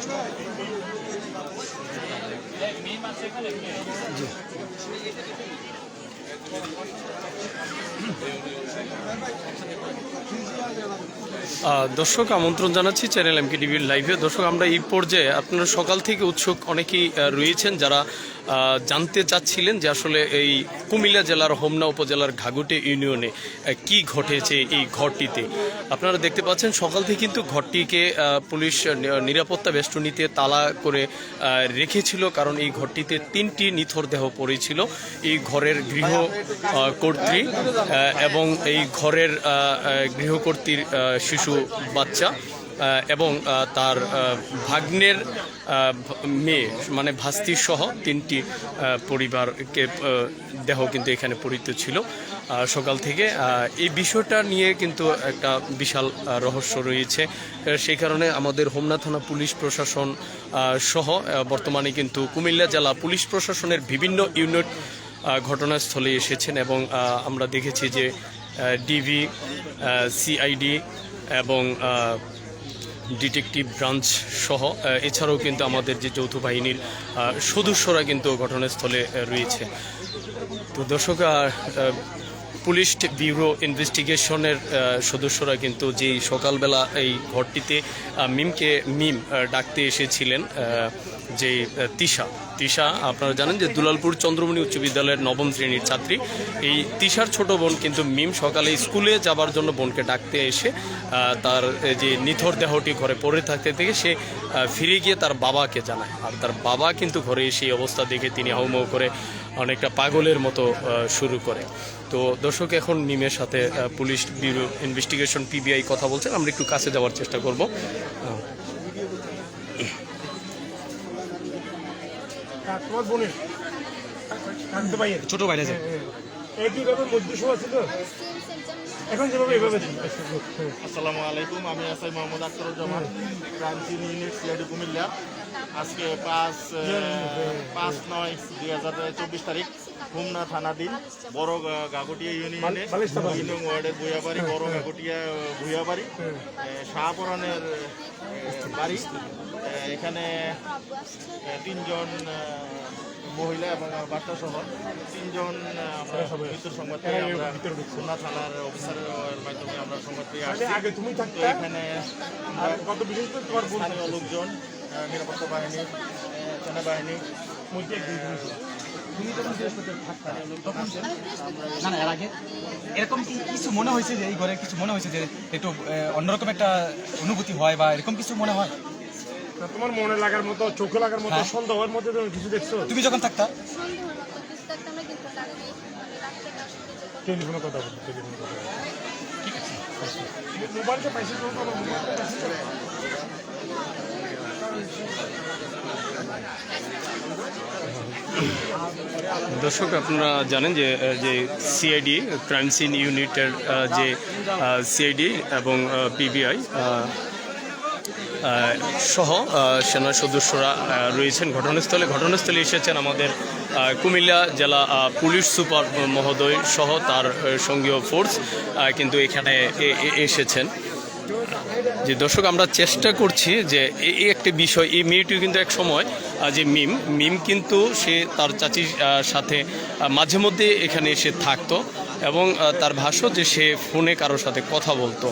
আহ, দর্শক, আমন্ত্রণ জানাচ্ছি চ্যানেল এমকে টিভির লাইভে। দর্শক, আমরা এই পর্যায়ে আপনারা সকাল থেকে উৎসুক অনেকেই রয়েছেন যারা জানতে চাচ্ছিলেন যে আসলে এই কুমিল্লা জেলার হোমনা উপজেলার ঘাগুটে ইউনিয়নে কি ঘটেছে এই ঘরটিতে। আপনারা দেখতে পাচ্ছেন, সকাল থেকে কিন্তু ঘরটিকে পুলিশ নিরাপত্তা বেষ্টনীতে তালা করে রেখেছিল, কারণ এই ঘরটিতে তিনটি নিথর দেহ পড়েছিল। এই ঘরের গৃহ কর্ত্রী এবং এই ঘরের গৃহকর্ত্রীর শিশু বাচ্চা এবং তার ভাগ্নের মেয়ে মানে ভাস্তির সহ তিনটি পরিবারকে দেহ কিন্তু এখানে পরিত ছিল। সকাল থেকে এই বিষয়টা নিয়ে কিন্তু একটা বিশাল রহস্য রয়েছে। সেই কারণে আমাদের হোমনা থানা পুলিশ প্রশাসন সহ বর্তমানে কিন্তু কুমিল্লা জেলা পুলিশ প্রশাসনের বিভিন্ন ইউনিট ঘটনাস্থলে এসেছেন এবং আমরা দেখেছি যে ডিভি সিআইডি এবং ডিটেকটিভ ব্রাঞ্চ সহ এছাড়াও কিন্তু আমাদের যে যৌথ বাহিনীর সদস্যরা কিন্তু ঘটনাস্থলে রয়েছে। তো দর্শক পুলিশ ব্যুরো ইনভেস্টিগেশনের সদস্যরা কিন্তু যেই সকালবেলা এই ঘরটিতে মিমকে, মিম ডাকতে এসেছিলেন যে তিশা। তিশা, আপনারা জানেন যে দুলালপুর চন্দ্রমণি উচ্চ বিদ্যালয়ের নবম শ্রেণির ছাত্রী। এই তিশার ছোট বোন কিন্তু মিম সকালে স্কুলে যাবার জন্য বোনকে ডাকতে এসে তার যে নিথর দেহটি ঘরে পড়ে থাকতে থেকে সে ফিরে গিয়ে তার বাবাকে জানায়। আর তার বাবা কিন্তু ঘরে এসে এই অবস্থা দেখে তিনি হাউমাউ করে অনেকটা পাগলের মতো শুরু করে। তো দর্শক, এখন মিমের সাথে পুলিশ ইনভেস্টিগেশন, পিবিআই কথা বলছেন। আমরা একটু কাছে যাওয়ার চেষ্টা করব। তোমার বোনের। কাকতে ভাইয়ের ছোট ভাই আছে। মধ্যসভা ছিল এখন যেভাবে এভাবে আসসালামু আলাইকুম আমি আসাই মোহাম্মদ আখতারুজ্জামান ক্রান্তি ইউনিট সিআইডি কুমিল্লা। আজকে পাঁচ পাঁচ নয় দুই হাজার চব্বিশ তারিখ। খুমনা থানাধীন বড় গাগটিয়া ইউনিয়নে বালিশটা বাড়ি। দুই নং ওয়ার্ডের ভুয়াবাড়ি বড় গাগটিয়া ভুয়াবাড়ি শাহপরানের বাড়ি এখানে তিনজন মহিলা এবং বাচ্চা সহ তিনজন আমরা মৃত্যুর সংবাদ পেয়ে হ্যাঁ, আমরা ভিতরে খুলনা থানার অফিসারের মাধ্যমে আমরা সংবাদ পেয়ে আসছি। তো এখানে কত বিশেষ স্থানীয় লোকজন নিরাপত্তা বাহিনী সেনাবাহিনী তখন না না এর আগে এরকম কি কিছু মনে হয়েছে যে এই ঘরে কিছু মনে হয়েছে যে একটু অন্যরকম একটা অনুভূতি হয় বা এরকম কিছু মনে হয়? তোমার মনে লাগার মতো চোখে লাগার মতো হ্যাঁ। সন্দেহের মধ্যে তুমি কিছু দেখছ? তুমি যখন থাকতা? টেলিফোনে কথা বলতো টেলিফোনে কথা মোবাইলটা পাইছি মোবাইলটা পাইছি দর্শক, আপনারা জানেন যে যে সিআইডি ক্রাইম সিন ইউনিটের যে সিআইডি এবং পিবিআই সহ সেনা সদস্যরা রয়েছেন ঘটনাস্থলে। ঘটনাস্থলে এসেছেন আমাদের কুমিল্লা জেলা পুলিশ সুপার মহোদয় সহ তার সঙ্গীয় ফোর্স কিন্তু এখানে এসেছেন। যে দর্শক, আমরা চেষ্টা করছি যে এই একটা বিষয়, এই মেয়েটিও কিন্তু এক সময় যে মিম মিম কিন্তু সে তার চাচির সাথে মাঝে মধ্যে এখানে এসে থাকতো এবং তার ভাষ্য যে সে ফোনে কারোর সাথে কথা বলতো।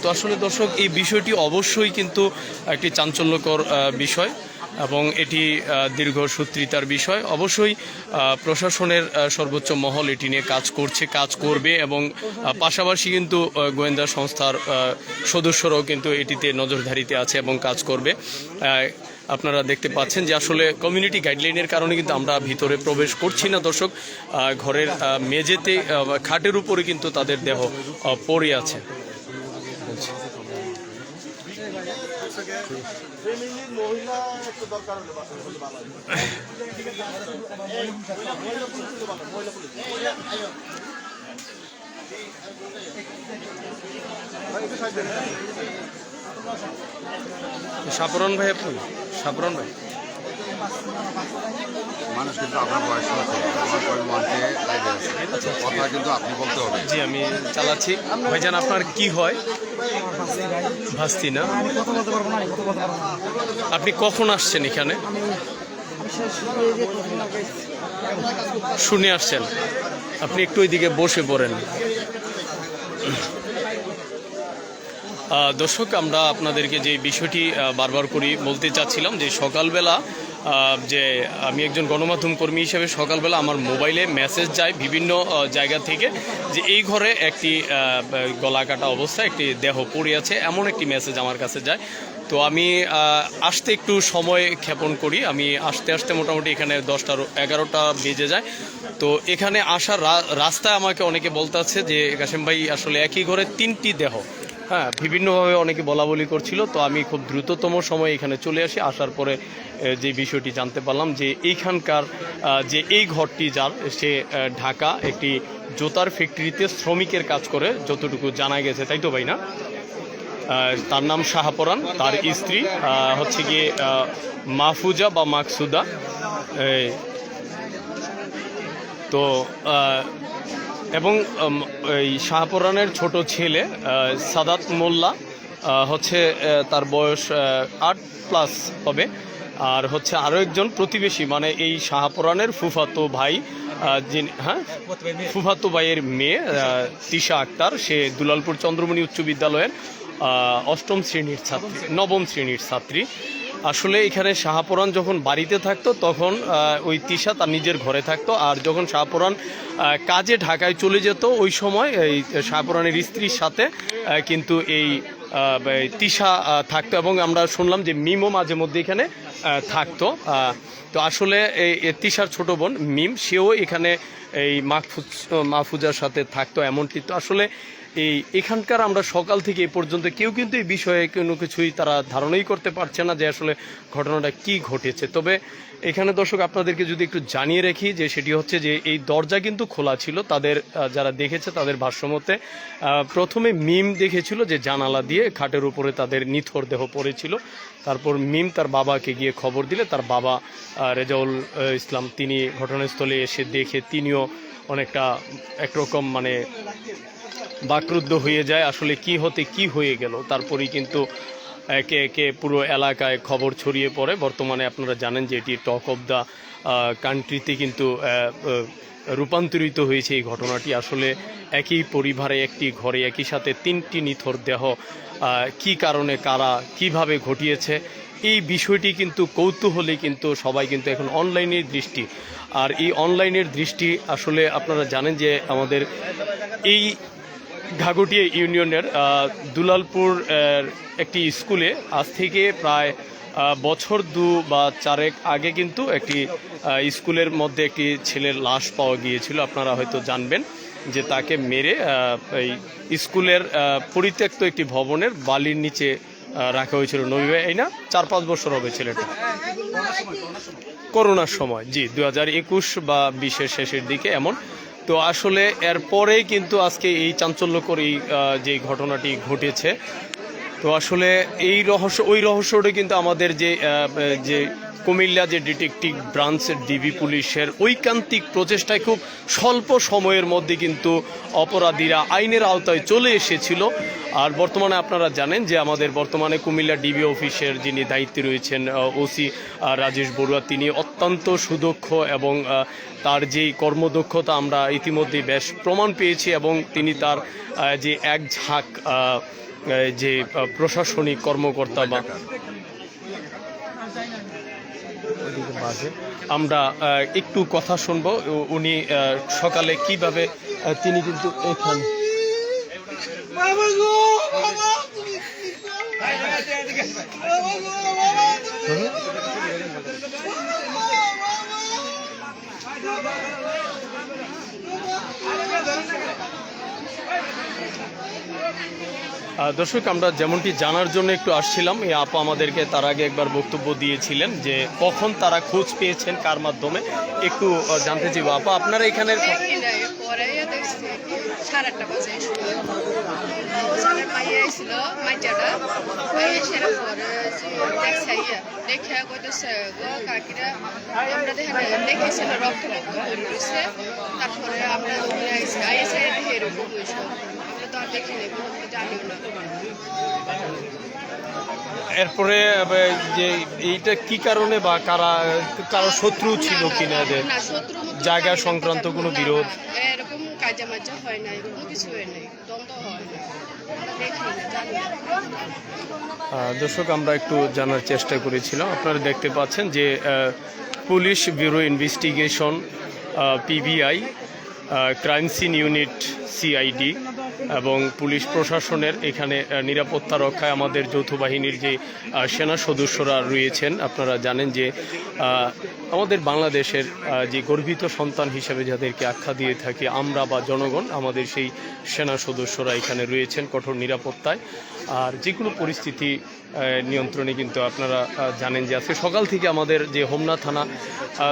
তো আসলে দর্শক, এই বিষয়টি অবশ্যই কিন্তু একটি চাঞ্চল্যকর বিষয়। এবং এটি দীর্ঘ সূত্রিতার বিষয়। অবশ্যই প্রশাসনের সর্বোচ্চ মহল এটি নিয়ে কাজ করছে, কাজ করবে এবং পাশাপাশি কিন্তু গোয়েন্দা সংস্থার সদস্যরাও কিন্তু এটিতে নজরদারিতে আছে এবং কাজ করবে। আপনারা দেখতে পাচ্ছেন যে আসলে কমিউনিটি গাইডলাইনের কারণে কিন্তু আমরা ভিতরে প্রবেশ করছি না। দর্শক ঘরের মেঝেতে খাটের উপরে কিন্তু তাদের দেহ পড়ে আছে। সাপরন ভাই আপনি? সাপরণ ভাই। মানুষ কিন্তু আপনার বয়স হচ্ছে কথা কিন্তু আপনি বলতে হবে। জি, আমি চালাচ্ছি। ভাইজান, আপনার কি হয়? ভাস্তি না? আপনি কখন আসছেন এখানে? শুনে আসছেন। আপনি একটু ওইদিকে বসে পড়েন। দর্শক, আমরা আপনাদেরকে যে বিষয়টি বারবার করি, বলতে চাচ্ছিলাম যে সকালবেলা যে আমি একজন গণমাধ্যম কর্মী হিসেবে সকালবেলা আমার মোবাইলে মেসেজ যায় বিভিন্ন জায়গা থেকে যে এই ঘরে একটি গলা কাটা অবস্থায় একটি দেহ পড়ে আছে, এমন একটি মেসেজ আমার কাছে যায়। তো আমি আসতে একটু সময় ক্ষেপণ করি। আমি আসতে আসতে মোটামুটি এখানে দশটা, এগারোটা বেজে যায়। তো এখানে আসার রাস্তায় আমাকে অনেকে বলতে আছে যে, কাশেম ভাই, আসলে একই ঘরে তিনটি দেহ। হ্যাঁ বিভিন্নভাবে অনেকে বলা বলি করছিল, তো আমি খুব দ্রুততম সময় এখানে চলে আসি। আসার পরে যে বিষয়টি জানতে পারলাম যে এইখানকার যে এই ঘরটি যার, সে ঢাকা একটি জোতার ফ্যাক্টরিতে শ্রমিকের কাজ করে, যতটুকু জানা গেছে, তাই তো ভাই না? তার নাম শাহাপরান তার স্ত্রী হচ্ছে গিয়ে মাহফুজা বা মাকসুদা। তো এবং এই শাহপুরানের ছোট ছেলে সাদাত মোল্লা হচ্ছে তার বয়স আট প্লাস হবে। আর হচ্ছে আরও একজন প্রতিবেশী মানে এই শাহপুরানের ফুফাতো ভাই যিনি হ্যাঁ? ফুফাতো ভাইয়ের মেয়ে তিশা আক্তার। সে দুলালপুর চন্দ্রমণি উচ্চ বিদ্যালয়ের অষ্টম শ্রেণির ছাত্রী, নবম শ্রেণির ছাত্রী। আসলে এখানে শাহপুরান যখন বাড়িতে থাকতো, তখন ওই তিশা তার নিজের ঘরে থাকতো। আর যখন শাহপুরান কাজে ঢাকায় চলে যেত, ওই সময় এই শাহপুরানের স্ত্রীর সাথে কিন্তু এই তিশা থাকতো এবং আমরা শুনলাম যে মিমও মাঝে মধ্যে এখানে থাকতো। তো আসলে এই এই তিশার ছোট বোন মিম, সেও এখানে এই মাহফুজ, মাহফুজার সাথে থাকতো এমনটি। তো আসলে এই এখানকার আমরা সকাল থেকে এ পর্যন্ত কেউ কিন্তু এই বিষয়ে কোনো কিছুই তারা ধারণাই করতে পারছে না যে আসলে ঘটনাটা কি ঘটেছে। তবে এখানে দর্শক আপনাদেরকে যদি একটু জানিয়ে রাখি যে সেটি হচ্ছে যে এই দরজা কিন্তু খোলা ছিল, তাদের যারা দেখেছে তাদের ভাষ্যমতে প্রথমে মিম দেখেছিল যে জানালা দিয়ে খাটের উপরে তাদের নিথর দেহ পড়েছিল। তারপর মিম তার বাবাকে গিয়ে খবর দিলে, তার বাবা রেজাউল ইসলাম, তিনি ঘটনাস্থলে এসে দেখে তিনিও অনেকটা একরকম মানে বাকরুদ্ধ হয়ে যায়। আসলে কি হতে কি হয়ে গেল তারপরেই কিন্তু একে একে পুরো এলাকায় খবর ছড়িয়ে পড়ে। বর্তমানে আপনারা জানেন যে এটি টক অফ দ্য কান্ট্রিতে কিন্তু রূপান্তরিত হয়েছে এই ঘটনাটি। আসলে একই পরিবারে একটি ঘরে একই সাথে তিনটি নিথর দেহ কি কারণে, কারা, কীভাবে ঘটিয়েছে, এই বিষয়টি কিন্তু কৌতূহলে কিন্তু সবাই কিন্তু এখন অনলাইনের দৃষ্টি। আর এই অনলাইনের দৃষ্টি আসলে আপনারা জানেন যে আমাদের এই ঘাগুটিয়া ইউনিয়নের দুলালপুর একটি স্কুলে আজ থেকে প্রায় বছর দু বা চারেক আগে কিন্তু একটি স্কুলের মধ্যে একটি ছেলের লাশ পাওয়া গিয়েছিল আপনারা হয়তো জানবেন যে তাকে মেরে এই স্কুলের পরিত্যক্ত একটি ভবনের বালির নিচে রাখা হয়েছিল নবী এই না চার পাঁচ বছর হবে ছেলেটা করোনার সময়। জি দু হাজার একুশ বা বিশের শেষের দিকে এমন। তো আসলে এরপরে কিন্তু আজকে এই চাঞ্চল্যকর এই যে ঘটনাটি ঘটেছে। তো আসলে এই রহস্য, ওই রহস্যটা কিন্তু আমাদের যে যে কুমিল্লা যে ডিটেকটিভ ব্রাঞ্চের ডিবি পুলিশের ঐকান্তিক প্রচেষ্টায় খুব স্বল্প সময়ের মধ্যে কিন্তু অপরাধীরা আইনের আওতায় চলে এসেছিল আর বর্তমানে আপনারা জানেন যে আমাদের বর্তমানে কুমিল্লা ডিবি অফিসের যিনি দায়িত্বে রয়েছেন ওসি রাজেশ বড়ুয়া, তিনি অত্যন্ত সুদক্ষ এবং তার যেই কর্মদক্ষতা আমরা ইতিমধ্যে বেশ প্রমাণ পেয়েছি এবং তিনি তার যে এক ঝাঁক যে প্রশাসনিক কর্মকর্তা বা। আমরা একটু কথা শুনব। উনি সকালে কীভাবে তিনি কিন্তু এখানে দর্শক, আমরা যেমনটি জানার জন্য একটু আসছিলাম, এই আপা আমাদেরকে তার আগে একবার বক্তব্য দিয়েছিলেন যে কখন তারা খোঁজ পেয়েছেন, কার মাধ্যমে। একটু জানতে চাইব, আপা, আপনারা এখানে পরে দেখছি সাড়ে আটটা বাজে। সবাই মাইয়া ছিল মাইটাটা ওই সেরা পরে দেখছে দেখে কইতেছে, গো কাকিরা, আমরা দেখে দেখেছিল রক্ত রক্ত হয়েছে তারপরে আমরা এরকম তো আর দেখিনি কোনো জানিও না এরপরে যে এইটা কি কারণে বা কারা কারও শত্রু ছিল কিনা এদের? না জায়গা সংক্রান্ত কোনো বিরোধ? এরকম কাজে মাঝে হয় নাই কোনো কিছু হয় নাই দ্বন্দ্ব হয় না না। দর্শক আমরা একটু জানার চেষ্টা করেছিলাম। আপনারা দেখতে পাচ্ছেন যে police bureau investigation PBI crime scene unit CID এবং পুলিশ প্রশাসনের এখানে নিরাপত্তা রক্ষায় আমাদের যৌথ বাহিনীর যে সেনা সদস্যরা রয়েছেন, আপনারা জানেন যে আমাদের বাংলাদেশের যে গর্বিত সন্তান হিসেবে যাদেরকে আখ্যা দিয়ে থাকি আমরা বা জনগণ, আমাদের সেই সেনা সদস্যরা এখানে রয়েছেন কঠোর নিরাপত্তায়। আর যে কোনো পরিস্থিতি নিয়ন্ত্রণে কিন্তু আপনারা জানেন যে আজকে সকাল থেকে আমাদের যে হোমনা থানা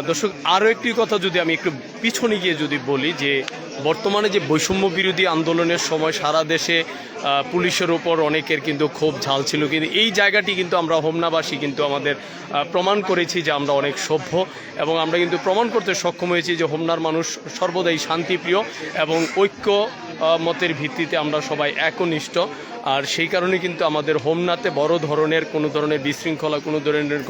দর্শক, আরও একটি কথা যদি আমি একটু পিছনে গিয়ে যদি বলি যে বর্তমানে যে বৈষম্য বিরোধী আন্দোলনের সময় সারা দেশে পুলিশের ওপর অনেকের কিন্তু ক্ষোভ ঝাল ছিল। কিন্তু এই জায়গাটি কিন্তু আমরা হোমনাবাসী কিন্তু আমাদের প্রমাণ করেছি যে আমরা অনেক সভ্য এবং আমরা কিন্তু প্রমাণ করতে সক্ষম হয়েছি যে হোমনার মানুষ সর্বদাই শান্তিপ্রিয় এবং ঐক্য মতের ভিত্তিতে আমরা সবাই একনিষ্ঠ। আর সেই কারণে কিন্তু আমাদের হোমনাতে বড় ধরনের কোনো ধরনের বিশৃঙ্খলা, কোনো ধরনের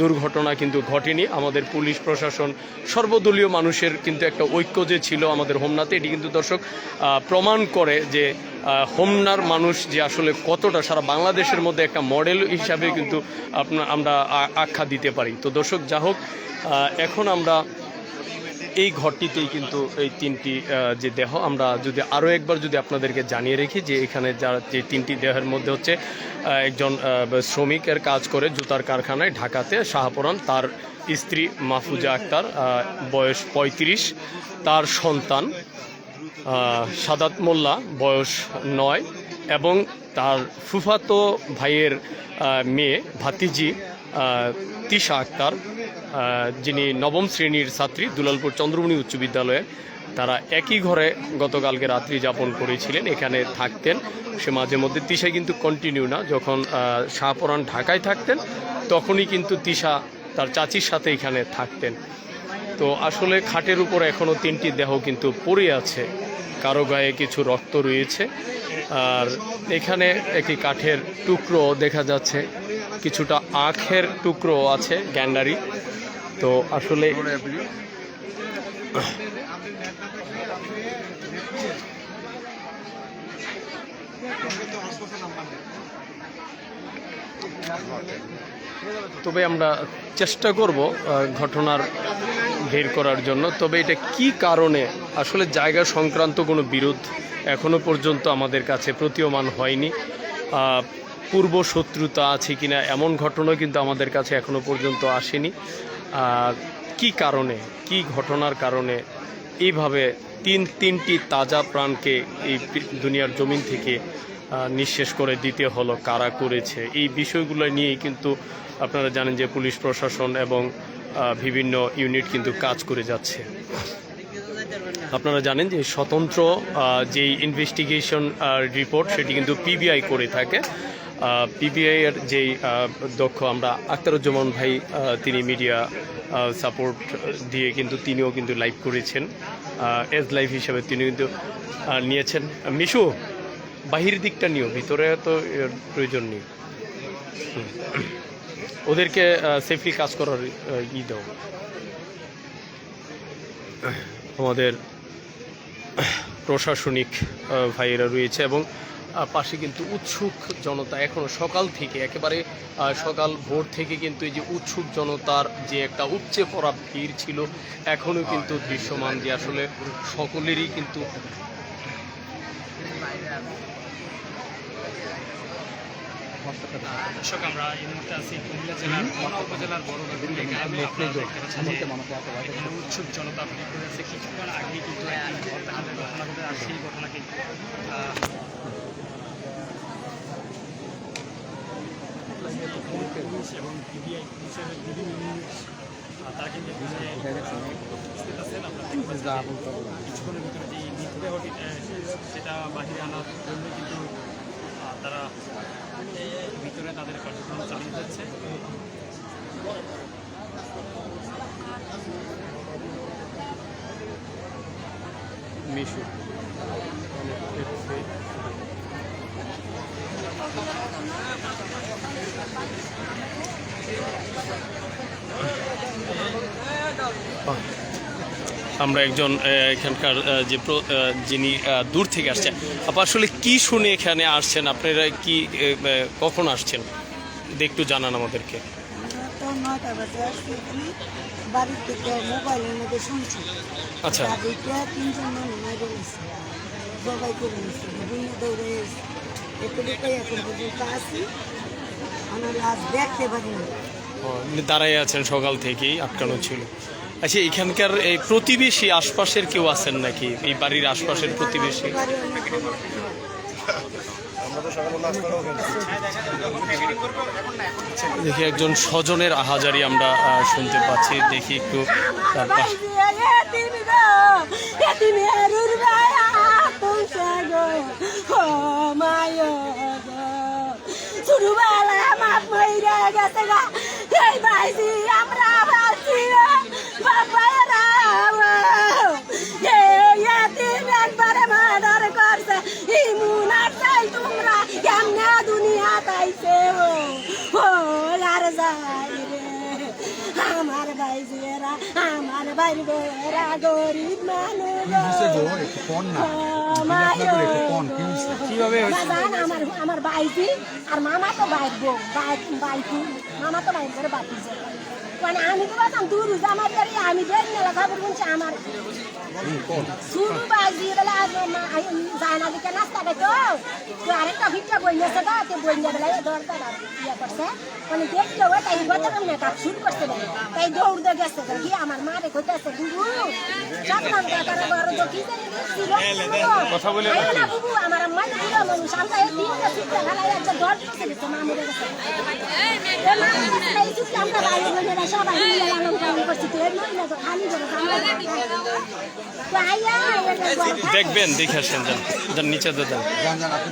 দুর্ঘটনা কিন্তু ঘটেনি। আমাদের পুলিশ প্রশাসন সর্বদলীয় মানুষের কিন্তু একটা ঐক্য যে ছিল আমাদের হোমনাতে, এটি কিন্তু দর্শক প্রমাণ করে যে হোমনার মানুষ যে আসলে কতটা সারা বাংলাদেশের মধ্যে একটা মডেল হিসাবে কিন্তু আপনার আমরা আখ্যা দিতে পারি। তো দর্শক, যা হোক এখন আমরা এই ঘরটিতেই কিন্তু এই তিনটি যে দেহ, আমরা যদি আরও একবার যদি আপনাদেরকে জানিয়ে রাখি যে এখানে যারা যে তিনটি দেহের মধ্যে হচ্ছে একজন শ্রমিকের কাজ করে জুতার কারখানায় ঢাকাতে শাহপুরান তার স্ত্রী মাহফুজা আক্তার বয়স পঁয়ত্রিশ, তার সন্তান সাদাত মোল্লা, বয়স নয়, এবং তার ফুফাতো ভাইয়ের মেয়ে ভাতিজি তিশা আক্তার যিনি নবম শ্রেণির ছাত্রী দুলালপুর চন্দ্রমণি উচ্চ বিদ্যালয়ে। তারা একই ঘরে গতকালকে রাত্রি যাপন করেছিলেন, এখানে থাকতেন। সে মাঝে মধ্যে তিশা কিন্তু কন্টিনিউ না। যখন শাহপরান ঢাকায় থাকতেন, তখনই কিন্তু তিশা তার চাচির সাথে এখানে থাকতেন। তো আসলে খাটের উপর এখনও তিনটি দেহ কিন্তু পড়ে আছে। কারও গায়ে কিছু রক্ত রয়েছে। আর এখানে একটি কাঠের টুকরো দেখা যাচ্ছে। কিছুটা আখের টুকরো আছে, গ্যান্ডারি। তো আসলে তবে আমরা চেষ্টা করব ঘটনার বের করার জন্য। তবে এটা কি কারণে? আসলে জায়গা সংক্রান্ত কোনো বিরোধ এখনও পর্যন্ত আমাদের কাছে প্রতীয়মান হয়নি। পূর্ব শত্রুতা আছে কিনা এমন ঘটনা কিন্তু আমাদের কাছে এখনও পর্যন্ত আসেনি। কি কারণে, কি ঘটনার কারণে এইভাবে তিন তিনটি তাজা প্রাণকে এই দুনিয়ার জমিন থেকে নিঃশেষ করে দিতে হলো, কারা করেছে। এই বিষয়গুলো নিয়েই কিন্তু আপনারা জানেন যে পুলিশ প্রশাসন এবং বিভিন্ন ইউনিট কিন্তু কাজ করে যাচ্ছে। আপনারা জানেন যে স্বতন্ত্র যেই ইনভেস্টিগেশন রিপোর্ট সেটি কিন্তু পিবিআই করে থাকে। পিবিআই এর যেই দক্ষ আমরা আখতারুজ্জামান ভাই তিনি মিডিয়া সাপোর্ট দিয়ে কিন্তু তিনিও কিন্তু লাইভ করেছেন। এজ লাইভ হিসাবে তিনি কিন্তু নিয়েছেন। মিশু বাহির দিকটা নিও, ভিতরে তো এর প্রয়োজন নেই। ওদেরকে সেফলি কাজ করার ই দাও। আমাদের প্রশাসনিক ভাইয়েরা রয়েছে এবং পাশে কিন্তু উৎসুক জনতা এখনও সকাল থেকে, একেবারে সকাল ভোর থেকে কিন্তু এই যে উৎসুক জনতার যে একটা উপচে পড়া ভিড় ছিল এখনও কিন্তু দৃশ্যমান যে আসলে সকলেরই কিন্তু দর্শক আমরা এই মুহূর্তে আছি কুমিল্লা জেলার মঠ উপজেলার বড় থেকে আপনারা দেখতে পাচ্ছেন যে এখানে উৎসুক জনতা ভিড় করে আছে। কিছুক্ষণ আগেই কিন্তু একটি হত্যাকাণ্ডের ঘটনা ঘটে আর সেই ঘটনাকে এবং পুলিশের তারা কিন্তু উপস্থিত আছেন। আপনারা কিছুক্ষণের ভিতরে যে মৃতদেহটি সেটা বাহিরে আনার জন্য কিন্তু তারা ভিতরে তাদের কার্যক্রম চালিয়ে যাচ্ছে। মিশু। আমরা একজন এখানকার যে যিনি দূর থেকে আসছেন। আপা আসলে কি শুনে এখানে আসছেন? আপনারা কি কখন আসছেন? একটু জানান আমাদেরকে। আচ্ছা। দাঁড়াই আছেন সকাল থেকেই, আটকানো ছিল। আচ্ছা এখানকার এই প্রতিবেশী আশপাশের কেউ আছেন নাকি? এই বাড়ির আশপাশের প্রতিবেশী? দেখি একজন স্বজনের আহাজারি আমরা শুনতে পাচ্ছি। দেখি একটু তার পাশ- ছোটবেলায় আমার গেছে গা। এই বাইসি আমরা বাঁচি বাবারা তিন মার্ডার করছে ইমুনার চাই তোমরা কেমনে দুনিয়া তাইছে ও? ও আর যাই রে আমার বাইজিয়েরা আমার বাইরেরা গরিব মানুষ আমার আমার বাইজি আর মামা তো বাইর বউ বাইকু মামা তো বাইর করে বাতি মানে আমি তো বাতাম দূর আমার আমি মেলা খবর শুনছি আমার শুরু বাজি বেলা যায় না দিকে নাস্তা খাইতো তো আরেকটা ভিটটা বই নিয়েছে তো তো বই নিয়ে বেলা দরকার ইয়ে করছে মানে দেখল ও তাই গত মেকআপ শুরু করছে বলে। তাই দৌড় দিয়ে গেছে কি আমার মা রে কইতেছে গুরু সাতলাম টাকার বড় তো কি জানি ছিল কথা বলে না বুবু আমার আম্মা তো বুড়া মানুষ আমরা এই তিনটা চিত্রা খেলা একটা দল করছে তো মা মরে গেছে মা এই আমরা বাইরে গেলে সবাই মিলে লালন পালন করছি তো নই না তো খালি করে আমরা তো দেখবেন দেখে আসেন যান নিচে দিয়ে যান। যান যান আপনি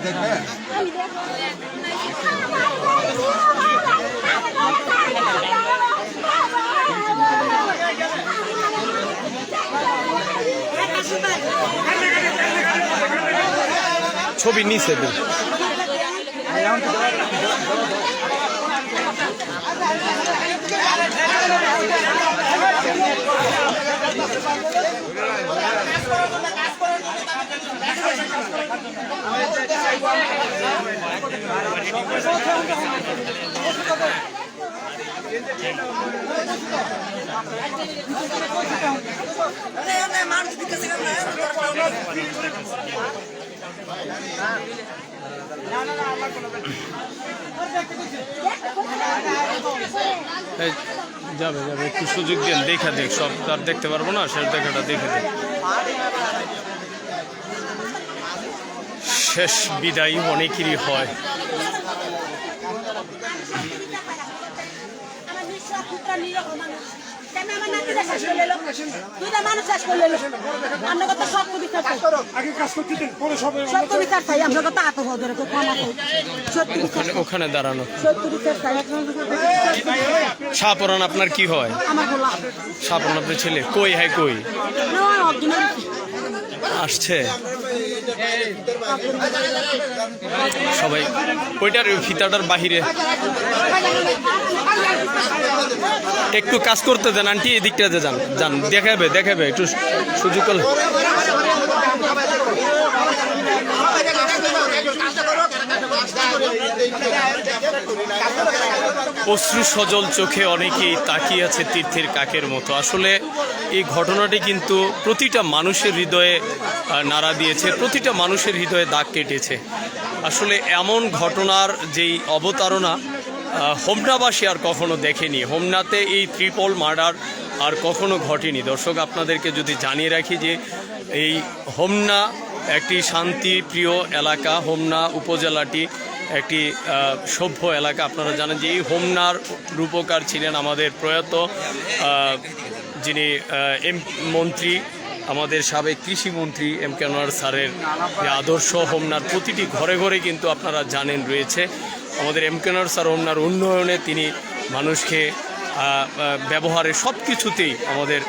দেখবেন আমি দেখব ছবি নিচে দিন এই, যাবে যাবে, একটু সুযোগ দেন দেখা দেখ সব তার দেখতে পারব না, শেষ দেখাটা দেখে দেখ শেষ বিদায় অনেকেরই হয়। আমার নিঃশ্বাস পুত্রা নিরীহ মানুষ। কেন আমার নাতিরা শেষ করে এলো? দুইটা মানুষ শেষ করে এলো। আমরা কত সত্য বিচার চাই। আগে কাজ করতে দেন পরে সবাই সত্য বিচার চাই। আমরা কত আত্মহত্যা করে ক্ষমা চাই। সত্য বিচার ওখানে দাঁড়ানো সত্য বিচার চাই। শাহপরান আপনার কি হয় আমার আপনার ছেলে কই হ্যাঁ কই আসছে সবাই ওইটার ফিতাটার বাহিরে? একটু কাজ করতে দেন, আন্টি এদিকটাতে যান যান, দেখাবে দেখাবে, একটু সুযোগ করলে অশ্রু সজল চোখে অনেকেই তাকিয়ে আছে তীর্থের কাকের মতো। আসলে এই ঘটনাটি কিন্তু প্রতিটা মানুষের হৃদয়ে নাড়া দিয়েছে, প্রতিটা মানুষের হৃদয়ে দাগ কেটেছে। আসলে এমন ঘটনার যেই অবতারণা হোমনাবাসী আর কখনো দেখেনি। হোমনাতে এই ত্রিপল মার্ডার আর কখনো ঘটেনি। দর্শক, আপনাদেরকে যদি জানিয়ে রাখি যে এই হোমনা একটি শান্তিপ্রিয় এলাকা, হোমনা উপজেলাটি একটি সভ্য এলাকা। আপনারা জানেন যে এই হোমনার রূপকার ছিলেন আমাদের প্রয়াত যিনি এম মন্ত্রী, আমাদের সাবেক কৃষিমন্ত্রী এম কে আনোয়ার স্যারের আদর্শ হোমনার প্রতিটি ঘরে ঘরে কিন্তু আপনারা জানেন রয়েছে। আমাদের এম কে আনোয়ার স্যার হোমনার উন্নয়নে তিনি মানুষকে ব্যবহারে সব কিছুতেই আমাদের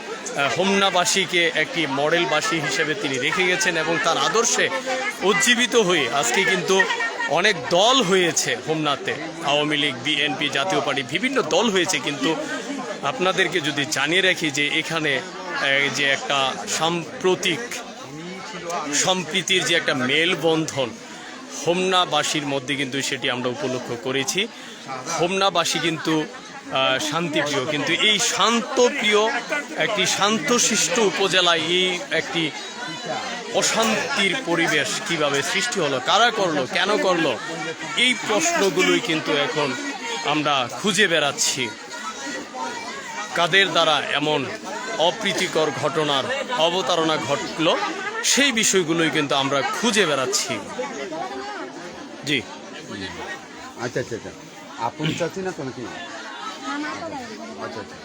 হোমনাবাসীকে একটি মডেলবাসী হিসেবে তিনি রেখে গেছেন এবং তার আদর্শে উজ্জীবিত হয়ে আজকে কিন্তু অনেক দল হয়েছে হোমনাতে। আওয়ামী লীগ, বিএনপি জাতীয় পার্টি, বিভিন্ন দল হয়েছে কিন্তু আপনাদেরকে যদি জানিয়ে রাখি যে এখানে যে একটা সাম্প্রতিক, সম্প্রীতির যে একটা মেলবন্ধন হোমনাবাসীর মধ্যে কিন্তু সেটি আমরা উপলক্ষ করেছি। হোমনাবাসী কিন্তু শান্তিপ্রিয়। কিন্তু এই শান্তপ্রিয়, একটি শান্তশিষ্ট উপজেলায় এই একটি অশান্তির পরিবেশ কীভাবে সৃষ্টি হলো, কারা করল, কেন করল, এই প্রশ্নগুলোই কিন্তু এখন আমরা খুঁজে বেড়াচ্ছি। কাদের দ্বারা এমন অপ্রীতিকর ঘটনার অবতারণা ঘটল সেই বিষয়গুলোই কিন্তু আমরা খুঁজে বেড়াচ্ছি। জি। আচ্ছা আচ্ছা আচ্ছা। আপন না তো নাকি? আচ্ছা আচ্ছা।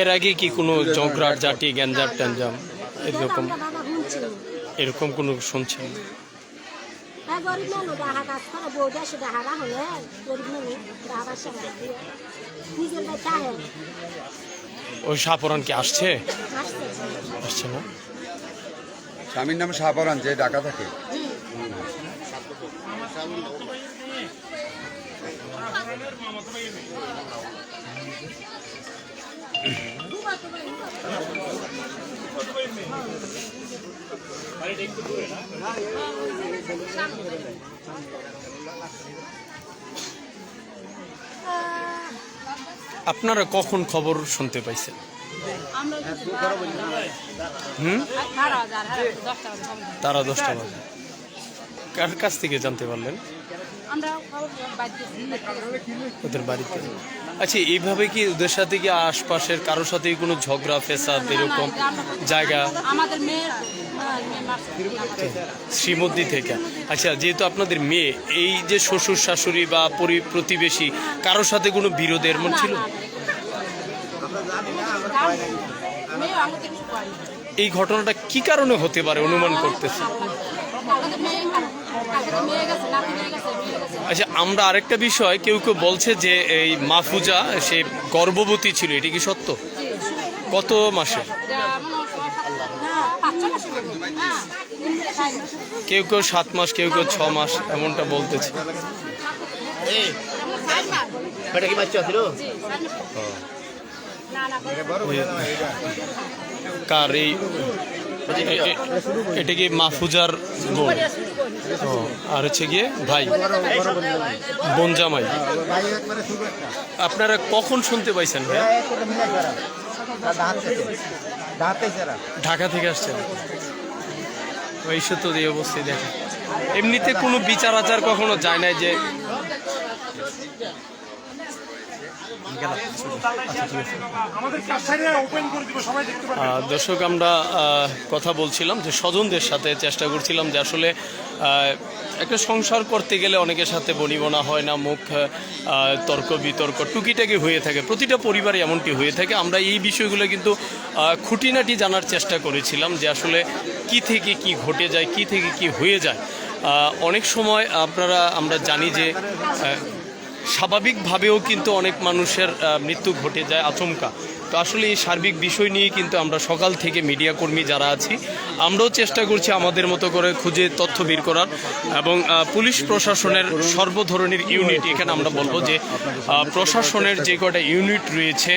এর আগে কি কোনো ঝগড়ার জাটি গ্যাঞ্জাম ট্যাঞ্জাম এরকম? এরকম কোনো শুনছেন হ্যাঁ গরিব মানুষ ডাহা কাজ করে বউটা সে ডাহারা হলে গরিব মানুষ ডাহাবার সে নিজের ভাই ওই সাপরান কি আসছে? আসছে। না? স্বামীর নাম শাহপরান যে ঢাকা থাকে। আপনারা কখন খবর শুনতে পাইছেন? হুম? তারা দশটা বাজে। কার কাছ থেকে জানতে পারলেন? ওদের বাড়িতে। আচ্ছা এইভাবে কি ওদের সাথে কি আশপাশের কারোর সাথে কোনো ঝগড়া ফেসাদ এরকম জায়গা? আমাদের মেয়ের থেকে। আচ্ছা যেহেতু আপনাদের মেয়ে এই যে শ্বশুর শাশুড়ি বা পরি প্রতিবেশী কারোর সাথে কোনো বিরোধ এমন ছিল? এই ঘটনাটা কি কারণে হতে পারে অনুমান করতেছে? আচ্ছা আমরা আরেকটা বিষয় কেউ কেউ বলছে যে এই মাহফুজা সে গর্ভবতী ছিল এটি কি সত্য? কত মাসে? কেউ কেউ সাত মাস কেউ কেউ ছ মাস এমনটা বলতেছে। কার এই এটা কি মাহফুজার বোন ও, আর হচ্ছে গিয়ে ভাই বোন জামাই। আপনারা কখন শুনতে পাইছেন ঢাকা থেকে আসছেন। ওই সত্য দিয়ে অবস্থায় দেখেন। এমনিতে কোনো বিচার আচার কখনো যায় নাই যে আমাদের কাছাড়ে ওপেন করে দিব সবাই দেখতে পাবে আহ, দর্শক আমরা কথা বলছিলাম যে স্বজনদের সাথে চেষ্টা করছিলাম যে আসলে একটা সংসার করতে গেলে অনেকের সাথে বনিবনা হয় না মুখ তর্ক বিতর্ক টুকিটাকি হয়ে থাকে। প্রতিটা পরিবারে এমনটি হয়ে থাকে। আমরা এই বিষয়গুলো কিন্তু খুঁটিনাটি জানার চেষ্টা করেছিলাম যে আসলে কি থেকে কি ঘটে যায় কি থেকে কি হয়ে যায়। অনেক সময় আপনারা আমরা জানি যে স্বাভাবিকভাবেও কিন্তু অনেক মানুষের মৃত্যু ঘটে যায় আচমকা। তো আসলে এই সার্বিক বিষয় নিয়ে কিন্তু আমরা সকাল থেকে মিডিয়া কর্মী যারা আছি, আমরাও চেষ্টা করছি আমাদের মতো করে খুঁজে তথ্য বের করার এবং পুলিশ প্রশাসনের সর্ব ধরনের ইউনিট, এখানে আমরা বলব যে প্রশাসনের যে কটা ইউনিট রয়েছে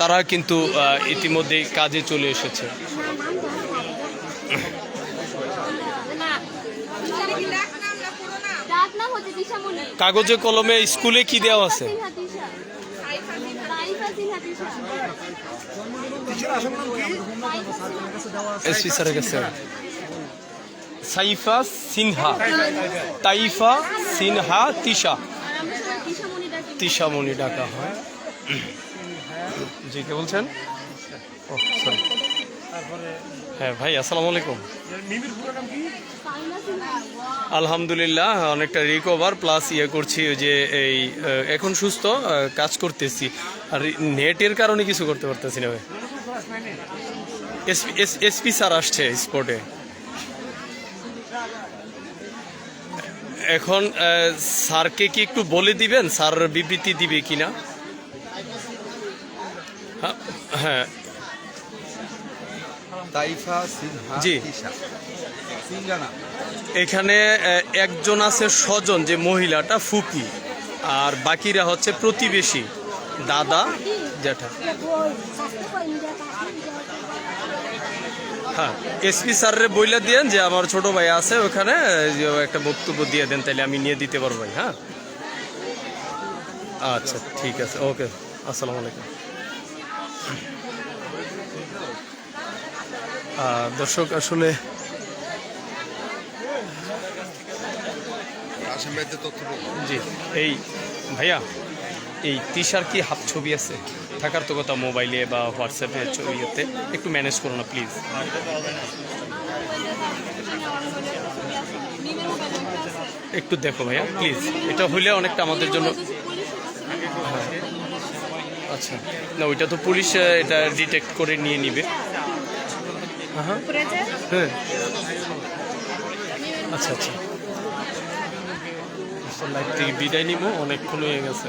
তারা কিন্তু ইতিমধ্যে কাজে চলে এসেছে ডাক নাম হচ্ছে দিশামণি কাগজে কলমে স্কুলে কি দেওয়া আছে? সাইফা সিনহা দিশা এসপি স্যারের কাছে। সাইফা সিনহা। তাইফা সিনহা তিশা। তিশামণি ডাকা হয়। জি কে বলছেন? ও সরি হ্যাঁ ভাই আসসালামু আলাইকুম। আলহামদুলিল্লাহ অনেকটা রিকভার প্লাস ইয়ে করছি যে এই এখন সুস্থ কাজ করতেছি। আর নেটের কারণে কিছু করতে পারতেছি না ভাই। এসপি স্যার আসছে স্পটে এখন স্যারকে কি একটু বলে দিবেন? স্যার বিবৃতি দিবে কিনা? হ্যাঁ, সিনহা জি। সিঙ্গানা। এখানে একজন আছে স্বজন যে মহিলাটা ফুপি। আর বাকিরা হচ্ছে প্রতিবেশী। দাদা জ্যাঠা। হ্যাঁ এসপি স্যারের বইলা দিয়েন যে আমার ছোট ভাই আছে ওখানে একটা বক্তব্য দিয়ে দেন তাহলে আমি নিয়ে দিতে পারব হ্যাঁ? আচ্ছা ঠিক আছে ওকে আসসালামু আলাইকুম। দর্শক, আসলে। জি, এই ভাইয়া, এই তিশার কি হাত ছবি আছে থাকার তো কথা মোবাইলে বা হোয়াটসঅ্যাপে ছবিতে একটু ম্যানেজ করো না, প্লিজ একটু দেখো ভাইয়া, প্লিজ এটা হইলে অনেকটা আমাদের জন্য। আচ্ছা না, ওইটা তো পুলিশ এটা ডিটেক্ট করে নিয়ে নিবে হ্যাঁ হ্যাঁ হ্যাঁ। আচ্ছা আচ্ছা। লাইভ থেকে বিদায় নিব অনেকক্ষণ হয়ে গেছে।